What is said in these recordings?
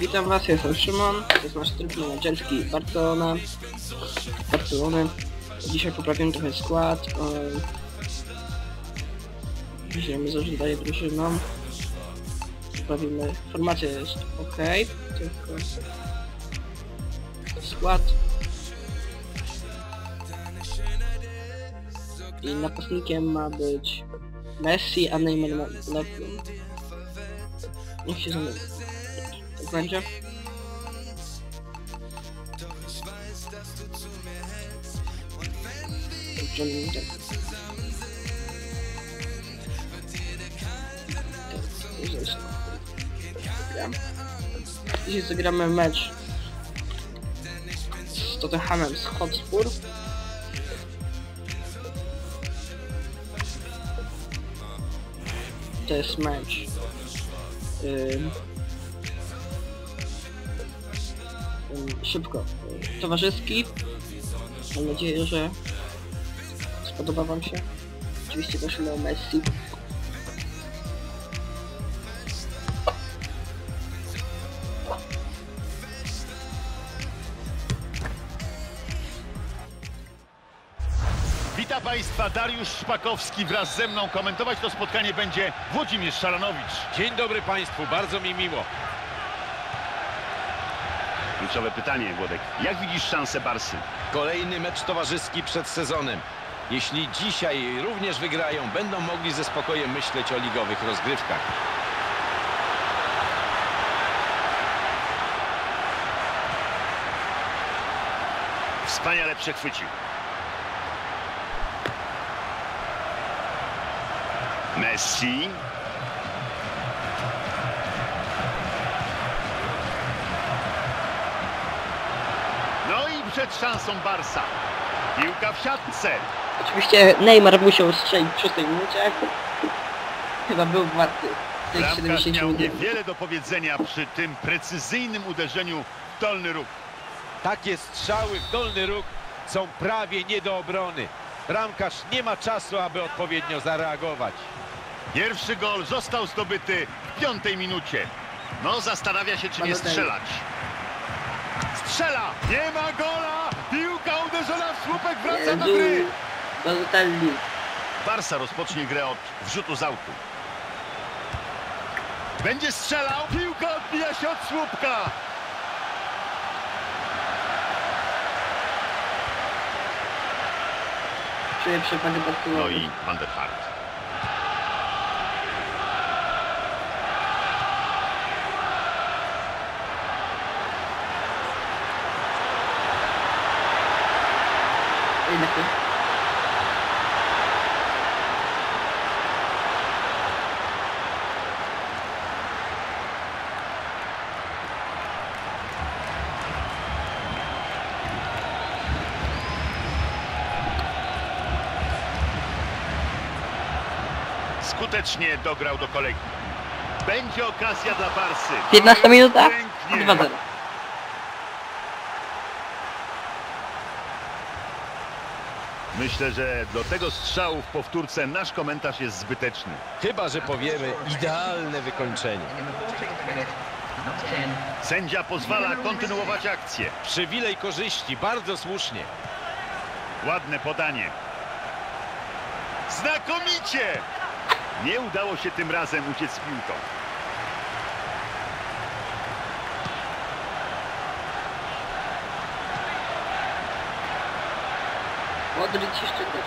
Witam was, jestem Szymon, to jest nasz tryb menedżerski Barcelona. Barcelony. Dzisiaj poprawimy trochę skład. Um, dzisiaj my zarządzanie drużyną. Poprawimy, formacja jest ok, tylko skład. I napastnikiem ma być Messi, a Neymar ma. Niech się zamyka. Będzie? Dzisiaj zagramy mecz z Tottenhamem z Hotspur. To jest mecz. Ym, szybko. Towarzyski. Mam nadzieję, że spodoba wam się. Oczywiście też Leo Messi. Witam Państwa, Dariusz Szpakowski wraz ze mną. Komentować to spotkanie będzie Włodzimierz Szaranowicz. Dzień dobry Państwu, bardzo mi miło. Kluczowe pytanie, Włodek. Jak widzisz szansę Barsy? Kolejny mecz towarzyski przed sezonem. Jeśli dzisiaj również wygrają, będą mogli ze spokojem myśleć o ligowych rozgrywkach. Wspaniale przechwycił. Messi. Przed szansą Barsa. Piłka w siatce. Oczywiście Neymar musiał strzelić w szóstej minucie. Chyba był warty Bramkarz 70 miał niewiele do powiedzenia przy tym precyzyjnym uderzeniu w dolny róg. Takie strzały w dolny róg są prawie nie do obrony. Bramkarz nie ma czasu, aby odpowiednio zareagować. Pierwszy gol został zdobyty w piątej minucie. No, zastanawia się, czy nie strzelać. Strzela! Nie ma gola! Piłka uderzona w słupek, wraca do gry! Jezu, Balotelli. Barsa rozpocznie grę od wrzutu z autu. Będzie strzelał, piłka odbija się od słupka. Czuję Barcelony. No i Van der Hart. Jednak nie. Skutecznie dograł do kolegi. Będzie okazja dla Barsy. 15 minuta? Pięknie. 2-0. Myślę, że do tego strzału w powtórce nasz komentarz jest zbyteczny. Chyba, że powiemy idealne wykończenie. Sędzia pozwala kontynuować akcję. Przywilej korzyści, bardzo słusznie. Ładne podanie. Znakomicie! Nie udało się tym razem uciec z piłką. Modric jeszcze też.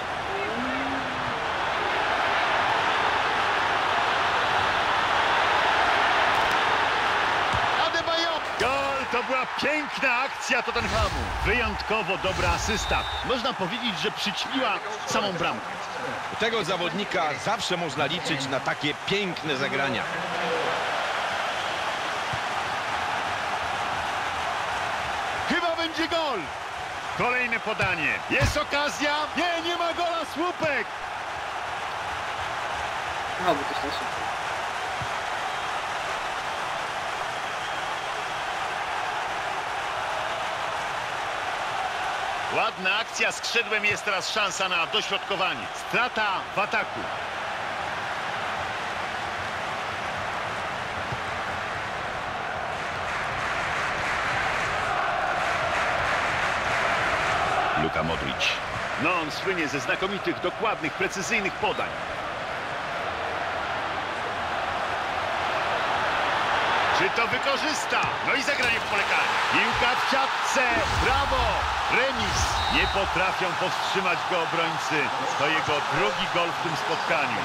Adebayor! Gol! To była piękna akcja Tottenhamu. Wyjątkowo dobra asysta. Można powiedzieć, że przyćmiła samą bramkę. U tego zawodnika zawsze można liczyć na takie piękne zagrania. Chyba będzie gol! Kolejne podanie. Jest okazja. Nie, nie ma gola. Słupek. Aha, bo to jest Ładna akcja skrzydłem jest teraz szansa na dośrodkowanie. Strata w ataku. Luka Modric. No on słynie ze znakomitych, dokładnych, precyzyjnych podań. Czy to wykorzysta? No i zagranie w pole karne. Piłka w siatce. Brawo! Remis. Nie potrafią powstrzymać go obrońcy. To jego drugi gol w tym spotkaniu.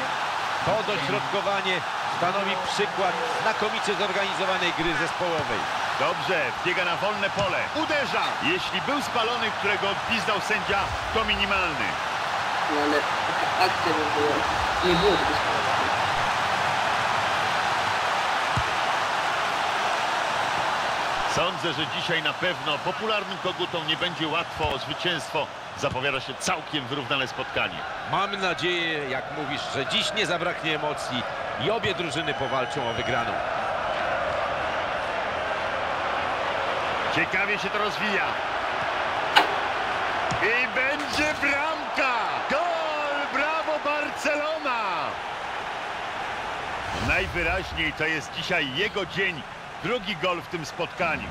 To dośrodkowanie stanowi przykład znakomicie zorganizowanej gry zespołowej. Dobrze, biega na wolne pole. Uderza. Jeśli był spalony, którego odpizdał sędzia, to minimalny. No ale akcja by była. Nie było tego sprawy. Sądzę, że dzisiaj na pewno popularnym kogutom nie będzie łatwo o zwycięstwo. Zapowiada się całkiem wyrównane spotkanie. Mam nadzieję, jak mówisz, że dziś nie zabraknie emocji i obie drużyny powalczą o wygraną. Ciekawie się to rozwija. I będzie bramka! Gol! Brawo Barcelona! Najwyraźniej to jest dzisiaj jego dzień. Drugi gol w tym spotkaniu.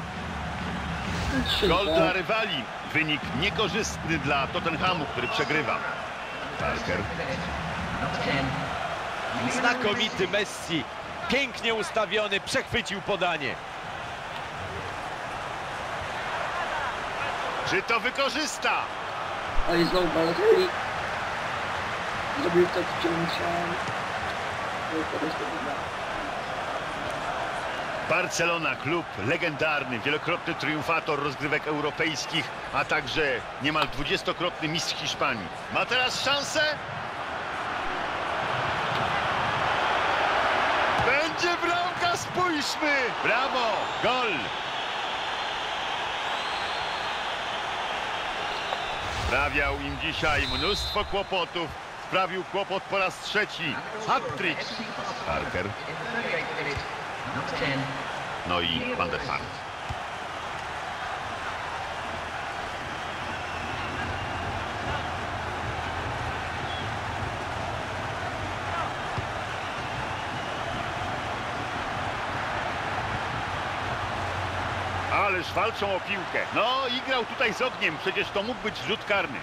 Gol tak. dla rywali. Wynik niekorzystny dla Tottenhamu, który przegrywa. Parker. Znakomity Messi, pięknie ustawiony, przechwycił podanie. Czy to wykorzysta? Oj, znowu Balotelli. Zrobił to, czego nie chciałem. No i teraz to wygra. Barcelona, klub legendarny, wielokrotny triumfator rozgrywek europejskich, a także niemal dwudziestokrotny mistrz Hiszpanii. Ma teraz szansę? Będzie bramka, spójrzmy! Brawo, gol! Sprawiał im dzisiaj mnóstwo kłopotów. Sprawił kłopot po raz trzeci. Hat-trick. Parker. No i Van der Vaart. Ależ walczą o piłkę. No i grał tutaj z ogniem, przecież to mógł być rzut karny.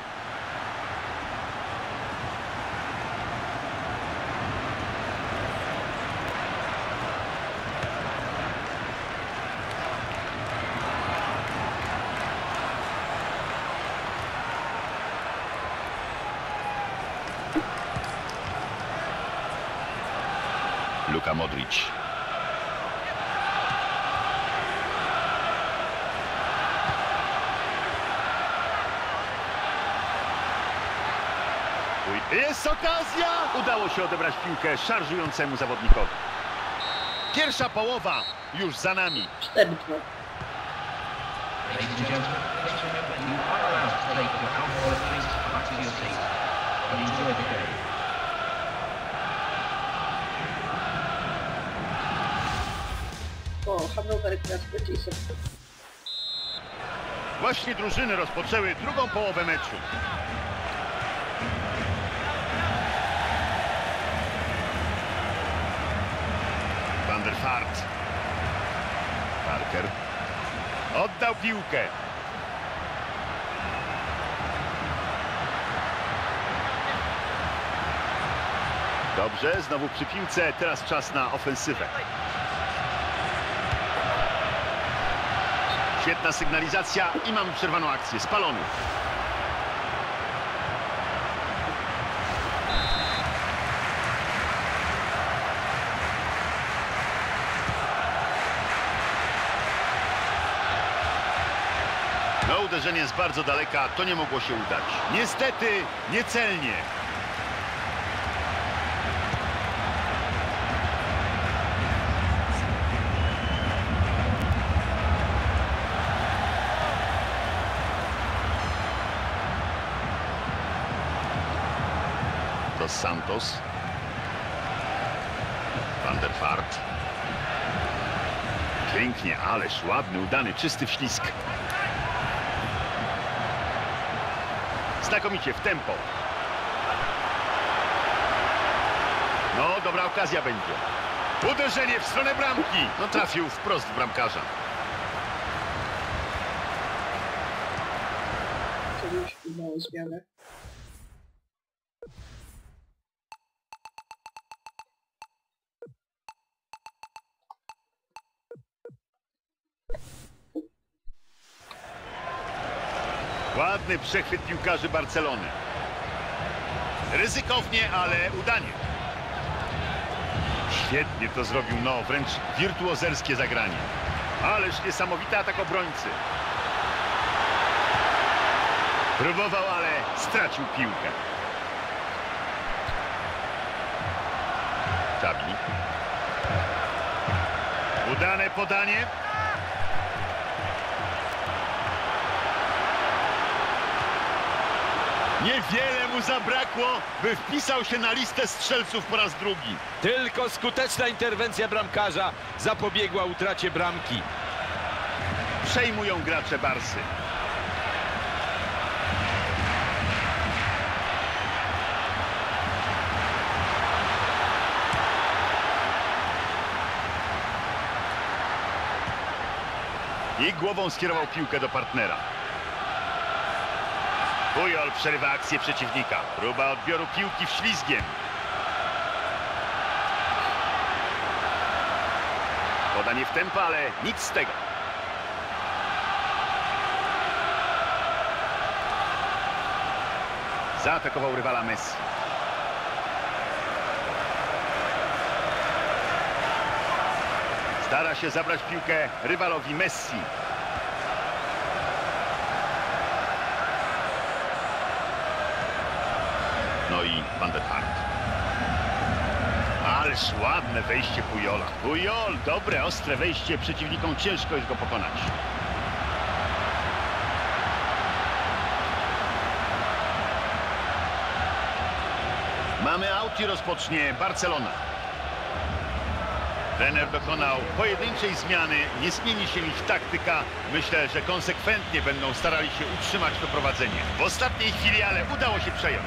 Luka Modric. Jest okazja! Udało się odebrać piłkę szarżującemu zawodnikowi. Pierwsza połowa już za nami. 4-2. Ladies and Właśnie drużyny rozpoczęły drugą połowę meczu. Van der Vaart. Parker. Oddał piłkę. Dobrze, znowu przy piłce. Teraz czas na ofensywę. Świetna sygnalizacja i mamy przerwaną akcję. Spalony. No uderzenie z bardzo daleka, to nie mogło się udać. Niestety, niecelnie. Santos. Van der Vaart. Pięknie, ależ ładny, udany, czysty wślizg. Znakomicie w tempo. No, dobra okazja będzie. Uderzenie w stronę bramki. No trafił wprost w bramkarza. Już Małą zmianę. Ładny przechwyt piłkarzy Barcelony. Ryzykownie, ale udanie. Świetnie to zrobił, no wręcz wirtuozerskie zagranie. Ależ niesamowity atak obrońcy. Próbował, ale stracił piłkę. Czabi. Udane podanie. Niewiele mu zabrakło, by wpisał się na listę strzelców po raz drugi. Tylko skuteczna interwencja bramkarza zapobiegła utracie bramki. Przejmują gracze Barsy. I głową skierował piłkę do partnera. Pujol przerywa akcję przeciwnika. Próba odbioru piłki wślizgiem. Podanie w tempo, ale nic z tego. Zaatakował rywala Messi. Stara się zabrać piłkę rywalowi Messi. Ładne wejście Pujola. Pujol, dobre, ostre wejście. Przeciwnikom ciężko jest go pokonać. Mamy aut i rozpocznie Barcelona. Trener dokonał pojedynczej zmiany, nie zmieni się ich taktyka. Myślę, że konsekwentnie będą starali się utrzymać to prowadzenie. W ostatniej chwili, ale udało się przejąć.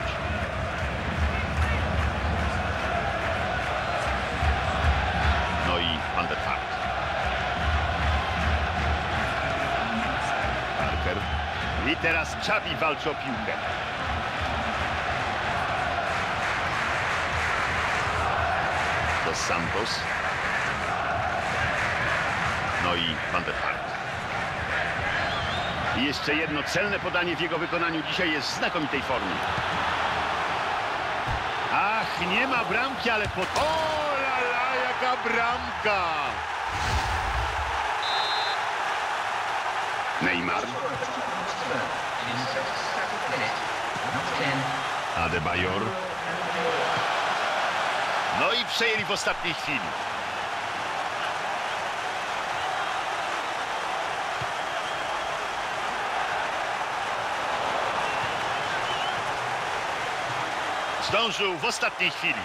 I teraz Czabi walczy o piłkę. Dos Santos. No i Van der Vaart. I jeszcze jedno celne podanie w jego wykonaniu dzisiaj jest w znakomitej formie. Ach, nie ma bramki, ale pod... O, la, la, jaka bramka! Neymar, In the 77th minute, number 10, Adebayor. No i przejęli w ostatniej chwili. Zdążył w ostatniej chwili.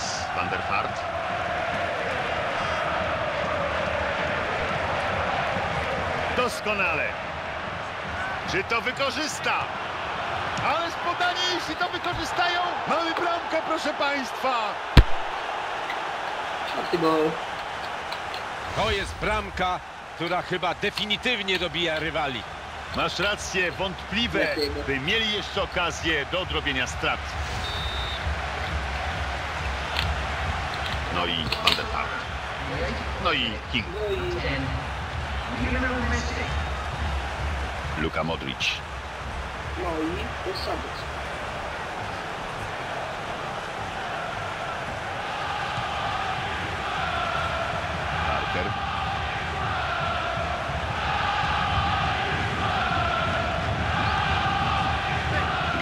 Teraz Van der Vaart. Doskonale. Czy to wykorzysta? Ale podanie, jeśli to wykorzystają, mamy bramkę, proszę Państwa. Czwarty gol. To jest bramka, która chyba definitywnie dobija rywali. Masz rację, wątpliwe, by mieli jeszcze okazję do odrobienia strat. No i Van der Vaart. No i King. No i 10, Lionel Messi. Luka Modric. No i Dos Santos. Parker.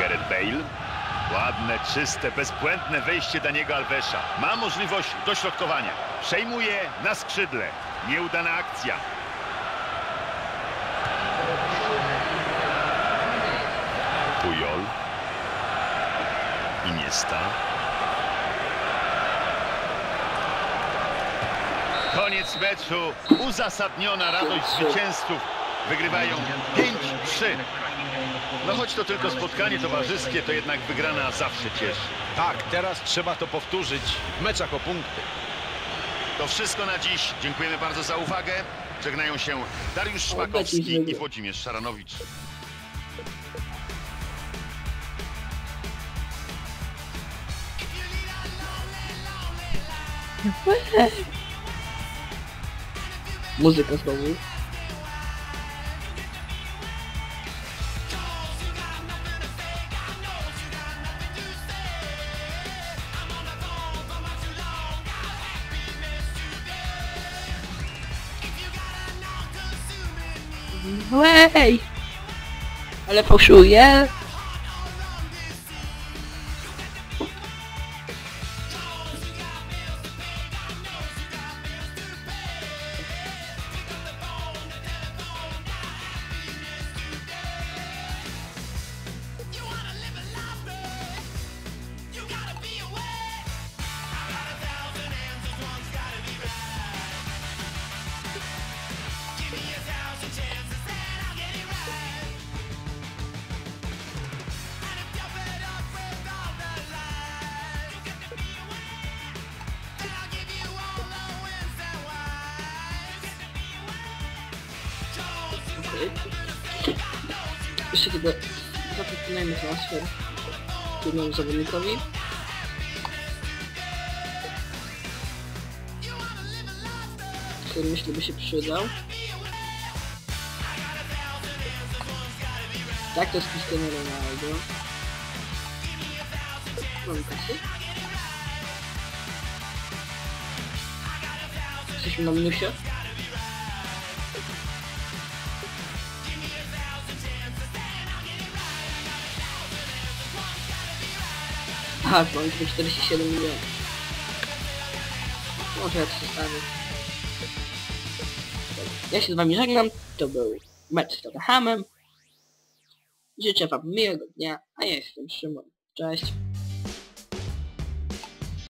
Gareth Bale. Ładne, czyste, bezbłędne wejście Daniego Alvesza. Ma możliwość dośrodkowania. Przejmuje na skrzydle. Nieudana akcja. Pujol. Iniesta. Koniec meczu. Uzasadniona radość zwycięzców. Wygrywają 5-3. No choć to tylko spotkanie towarzyskie, to jednak wygrana zawsze cieszy. Tak, teraz trzeba to powtórzyć w meczach o punkty. To wszystko na dziś. Dziękujemy bardzo za uwagę. Żegnają się Dariusz Szmakowski i. Włodzimierz Szaranowicz. Muzyka znowu. Wej! Ale fałszuję. Jeszcze kiedy zaproponujemy transfer jednemu zawodnikowi. Który myślę by się przydał. Tak, to jest Cristiano Ronaldo. Mam kasy. Jesteśmy na minusie. Aha, mam tylko 47 milionów. Może ja to zostawię. Ja się z wami żegnam. To był mecz z Tottenhamem. Życzę wam miłego dnia, a ja jestem Szymon. Cześć.